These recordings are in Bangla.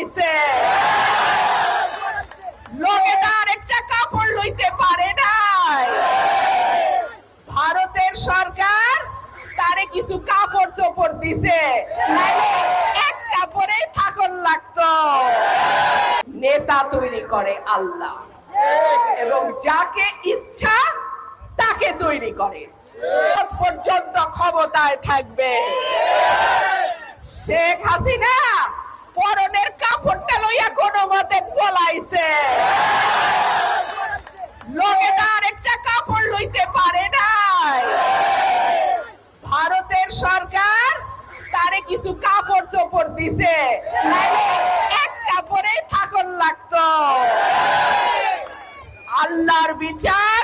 পলাইছে লোকে তার একটা কাপড় লইতে পারে নাই। ভারতের সরকার তারে কিছু কাপড় চোপড় দিছে। থাকন লাগতো। নেতা তৈরি করে আল্লাহ। এবং যাকে ইচ্ছা তাকে তৈরি করে। পর্যন্ত ক্ষমতায় থাকবে। শেখ হাসিনা পরনের কাপড়টা লইয়া কোনো মতে পলাইছে লোকে তার একটা কাপড় লইতে পারে নাই ভারতের সরকার তারে কিছু কাপড় চোপড় দিছে। নাইলে এক কাপড়েই থাকন লাগতো। আল্লাহর বিচার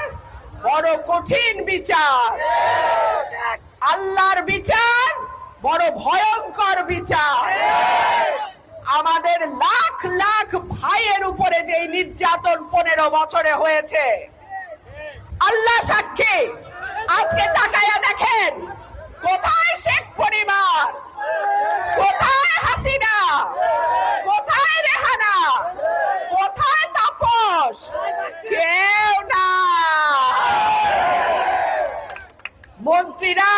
বড় কঠিন বিচার। আল্লাহর বিচার বড় ভয়ঙ্কর বিচার। আমাদের লাখ লাখ ভাইয়ের উপরে যে নির্যাতন পনেরো বছরে হয়েছে, আল্লাহ সাক্ষী। মন্ত্রীরা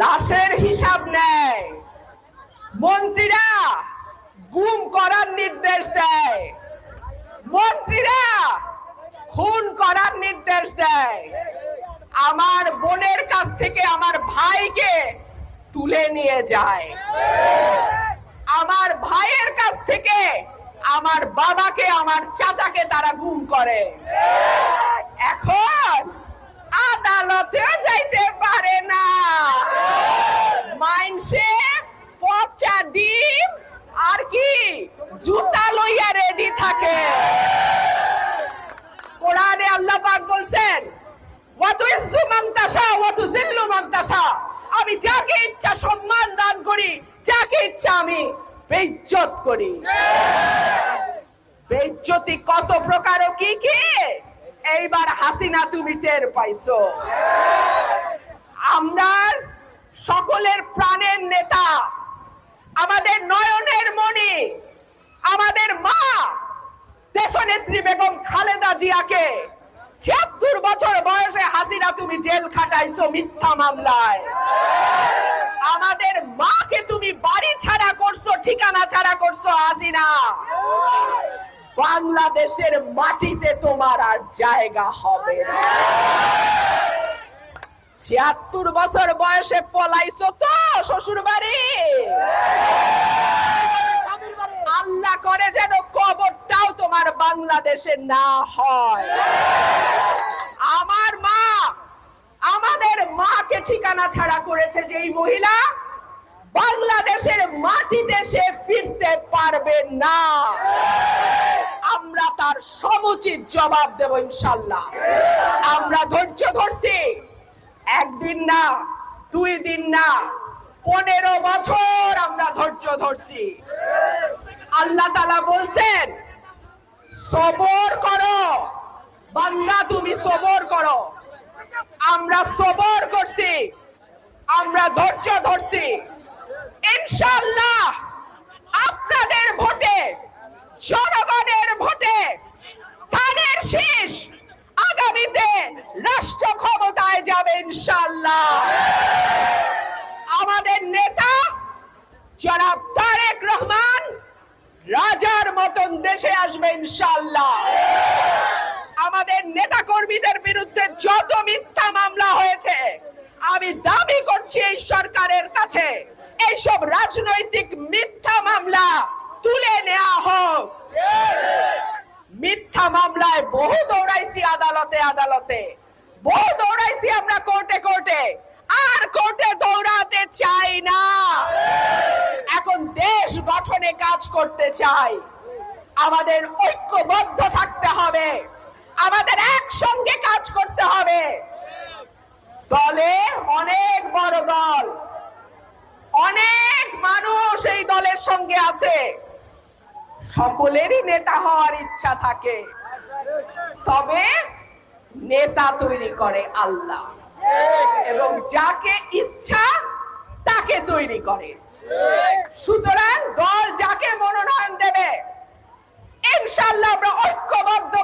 লাশের হিসাব নেয়। মন্ত্রীরা গুম করার নির্দেশ দেয়। মন্ত্রীরা খুন করার নির্দেশ দেয়। আমার বোনের কাছ থেকে আমার ভাইকে তুলে নিয়ে যায়। আমার ভাইয়ের কাছ থেকে আমার বাবাকে, আমার চাচাকে তারা গুম করে। এখন আদালতেও যাইতে পারে না। মাইনসে পচা ডিম আর কি জুতা লইয়া রেডি থাকে। কোরআনে আল্লাহ পাক বলছেন ওয়াতু ইজ্জু মান তাশা ওয়াতু জিল্লু মান তাশা। আমি যাকে ইচ্ছা সম্মান দান করি যাকে ইচ্ছা আমি বেইজ্জত করি। বেইজ্জতি কত প্রকার ও কি কি? এইবার হাসিনা তুমি টের পাইছো। আমরা সকলের প্রাণের নেতা। আমাদের নয়নের মণি, আমাদের মা, দেশনেত্রী বেগম খালেদা জিয়াকে ছিয়াত্তর বছর বয়সে হাসিনা তুমি জেল খাটাইছো মিথ্যা মামলায়। আমাদের মাকে তুমি বাড়ি ছাড়া করছ, ঠিকানা ছাড়া করছ হাসিনা। বাংলাদেশের মাটিতে তোমার আর জায়গা হবে ছিয়াত্তর বছর বয়সে পলাইছো তো শ্বশুর বাড়ি আল্লাহ করে যেন কবরটাও তোমার বাংলাদেশে না হয়। আমার মা আমাদের মাকে ঠিকানা ছাড়া করেছে যে এই মহিলা, বাংলাদেশের মাটিতে সে ফিরতে পারবে না। আমরা তার সমুচিত জবাব দেব ইনশাল্লাহ আমরা ধৈর্য ধরছি। একদিন না, দুই দিন না, পনেরো বছর আমরা ধৈর্য ধরছি। আল্লাহ তালা বলছেন, সবর করো। বান্দা, তুমি সবর করো। আমরা সবর করছি, আমরা ধৈর্য ধরছি। ইনশাল্লাহ আপনাদের রাজার মতন দেশে আসবে ইনশাল্লাহ আমাদের নেতা কর্মীদের বিরুদ্ধে যত মিথ্যা মামলা হয়েছে, আমি দাবি করছি এই সরকারের কাছে, এইসব রাজনৈতিক মিথ্যা মামলা তুলে নেওয়া হোক। মিথ্যা মামলায় বহু দৌড়াইছি আদালতে আদালতে। বহু দৌড়াইছি আমরা কোর্টে কোর্টে। আর কোর্টে দৌড়াতে চাই না। কাজ করতে চাই। আমাদের ঐক্যবদ্ধ থাকতে হবে। আমাদের একসঙ্গে কাজ করতে হবে। দলে অনেক বড় দল। অনেক মানুষ এই দলের সঙ্গে আছে। সকলেরই নেতা হওয়ার ইচ্ছা থাকে। তবে নেতা তৈরি করে আল্লাহ। এবং যাকে ইচ্ছা, তাকে তৈরি করে। সুতরাং দল যাকে মনোনয়ন দেবে ইনশাল্লাহ আমরা ঐক্যবদ্ধ